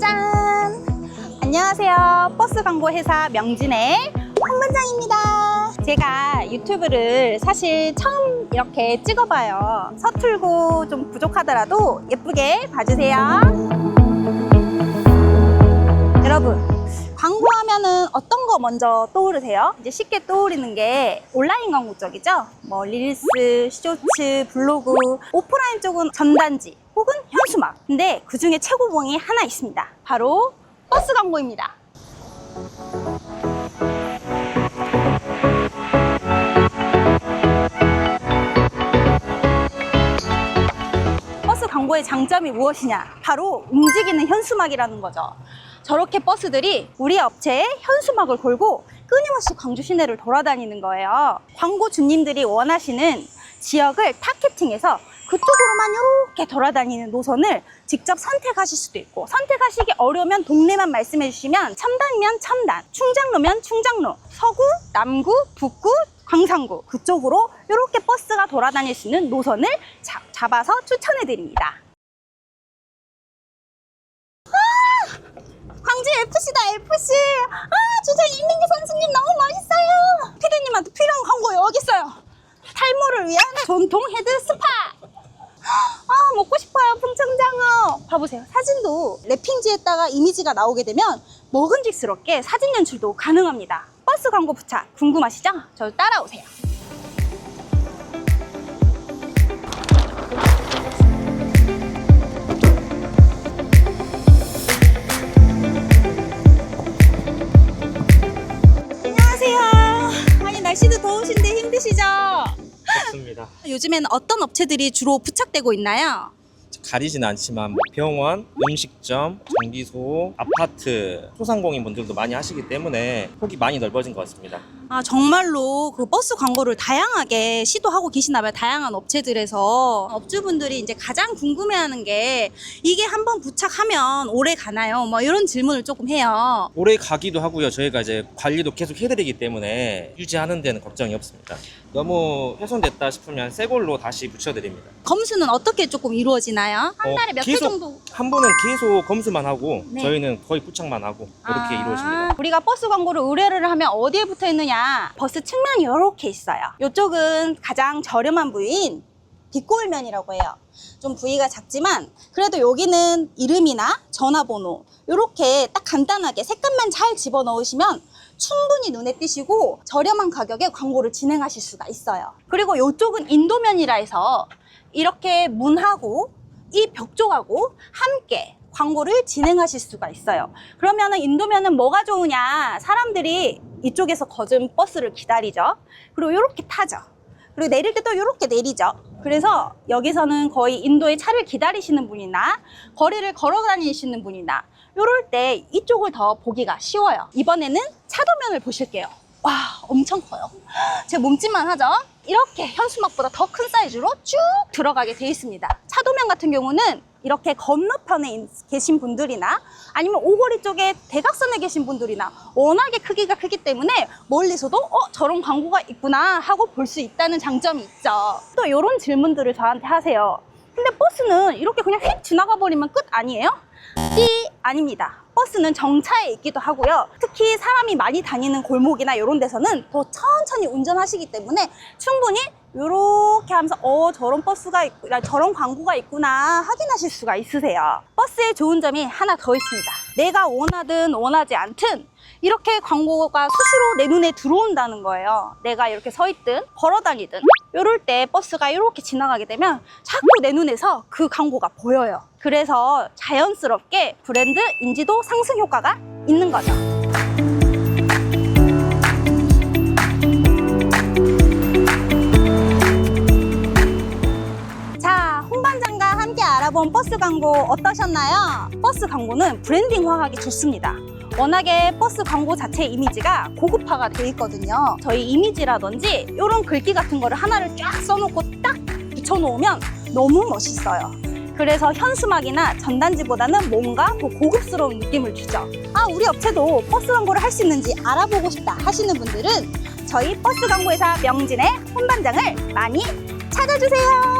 짠! 안녕하세요. 버스 광고 회사 명진의 홍반장입니다. 제가 유튜브를 사실 처음 이렇게 찍어봐요. 서툴고 좀 부족하더라도 예쁘게 봐주세요. 여러분, 하면은 어떤 거 먼저 떠오르세요? 이제 쉽게 떠오르는 게 온라인 광고 쪽이죠? 뭐 릴스, 쇼츠, 블로그, 오프라인 쪽은 전단지 혹은 현수막. 근데 그 중에 최고봉이 하나 있습니다. 바로 버스 광고입니다. 광고의 장점이 무엇이냐? 바로 움직이는 현수막이라는 거죠. 저렇게 버스들이 우리 업체에 현수막을 걸고 끊임없이 광주 시내를 돌아다니는 거예요. 광고주님들이 원하시는 지역을 타겟팅해서 그쪽으로만 이렇게 돌아다니는 노선을 직접 선택하실 수도 있고 선택하시기 어려우면 동네만 말씀해 주시면 첨단이면 첨단, 충장로면 충장로, 서구, 남구, 북구, 광산구 그쪽으로 이렇게 버스가 돌아다닐 수 있는 노선을 잡- 잡아서 추천해 드립니다. 광주 FC다 FC. 아 주장 이민기 선수님 너무 멋있어요. 피디님한테 필요한 광고 여기 있어요. 탈모를 위한 전통 헤드 스파. 아 먹고 싶어요 풍청장어. 봐보세요 사진도 랩핑지에다가 이미지가 나오게 되면 먹음직스럽게 사진 연출도 가능합니다. 버스 광고 부착 궁금하시죠? 저 따라오세요. 날씨도 더우신데 힘드시죠? 좋습니다. 요즘에는 어떤 업체들이 주로 부착되고 있나요? 가리진 않지만 뭐 병원, 음식점, 정비소, 아파트, 소상공인 분들도 많이 하시기 때문에 폭이 많이 넓어진 것 같습니다. 아 정말로 그 버스 광고를 다양하게 시도하고 계시나 봐요. 다양한 업체들에서 업주분들이 이제 가장 궁금해 하는 게 이게 한번 부착하면 오래 가나요? 뭐 이런 질문을 조금 해요. 오래 가기도 하고요. 저희가 이제 관리도 계속 해드리기 때문에 유지하는 데는 걱정이 없습니다. 너무 훼손됐다 싶으면 새 걸로 다시 붙여드립니다. 검수는 어떻게 조금 이루어지나요? 한 어, 달에 몇회 계속 정도? 한 분은 계속 검수만 하고 네. 저희는 거의 부착만 하고 이렇게 아, 이루어집니다. 우리가 버스 광고를 의뢰를 하면 어디에 붙어 있느냐? 버스 측면이 이렇게 있어요. 이쪽은 가장 저렴한 부위인 뒷골면이라고 해요. 좀 부위가 작지만 그래도 여기는 이름이나 전화번호 이렇게 딱 간단하게 색감만 잘 집어 넣으시면 충분히 눈에 띄시고 저렴한 가격에 광고를 진행하실 수가 있어요. 그리고 이쪽은 인도면이라 해서 이렇게 문하고 이벽 쪽하고 함께 광고를 진행하실 수가 있어요. 그러면은 인도면은 뭐가 좋으냐? 사람들이 이쪽에서 거즘 버스를 기다리죠. 그리고 이렇게 타죠. 그리고 내릴 때 또 이렇게 내리죠. 그래서 여기서는 거의 인도에 차를 기다리시는 분이나 거리를 걸어 다니시는 분이나 이럴 때 이쪽을 더 보기가 쉬워요. 이번에는 차도면을 보실게요. 와, 엄청 커요. 제 몸집만 하죠? 이렇게 현수막보다 더 큰 사이즈로 쭉 들어가게 돼 있습니다. 차도면 같은 경우는 이렇게 건너편에 있- 계신 분들이나 아니면 오거리 쪽에 대각선에 계신 분들이나 워낙에 크기가 크기 때문에 멀리서도 어 저런 광고가 있구나 하고 볼 수 있다는 장점이 있죠. 또 이런 질문들을 저한테 하세요. 근데 버스는 이렇게 그냥 휙 지나가 버리면 끝 아니에요? 띠 아닙니다. 버스는 정차에 있기도 하고요. 특히 사람이 많이 다니는 골목이나 이런 데서는 더 천천히 운전하시기 때문에 충분히 이렇게 하면서 어 저런 버스가 있구 나 저런 광고가 있구나 확인하실 수가 있으세요. 버스의 좋은 점이 하나 더 있습니다. 내가 원하든 원하지 않든 이렇게 광고가 수시로 내 눈에 들어온다는 거예요. 내가 이렇게 서 있든 걸어 다니든 이럴 때 버스가 이렇게 지나가게 되면 자꾸 내 눈에서 그 광고가 보여요. 그래서 자연스럽게 브랜드 인지도 상승 효과가 있는 거죠. 알아본 버스 광고 어떠셨나요? 버스 광고는 브랜딩화하기 좋습니다. 워낙에 버스 광고 자체 이미지가 고급화가 돼 있거든요. 저희 이미지라든지 이런 글귀 같은 거를 하나를 쫙 써놓고 딱 붙여놓으면 너무 멋있어요. 그래서 현수막이나 전단지보다는 뭔가 더 고급스러운 느낌을 주죠. 아, 우리 업체도 버스 광고를 할 수 있는지 알아보고 싶다 하시는 분들은 저희 버스 광고회사 명진의 혼반장을 많이 찾아주세요.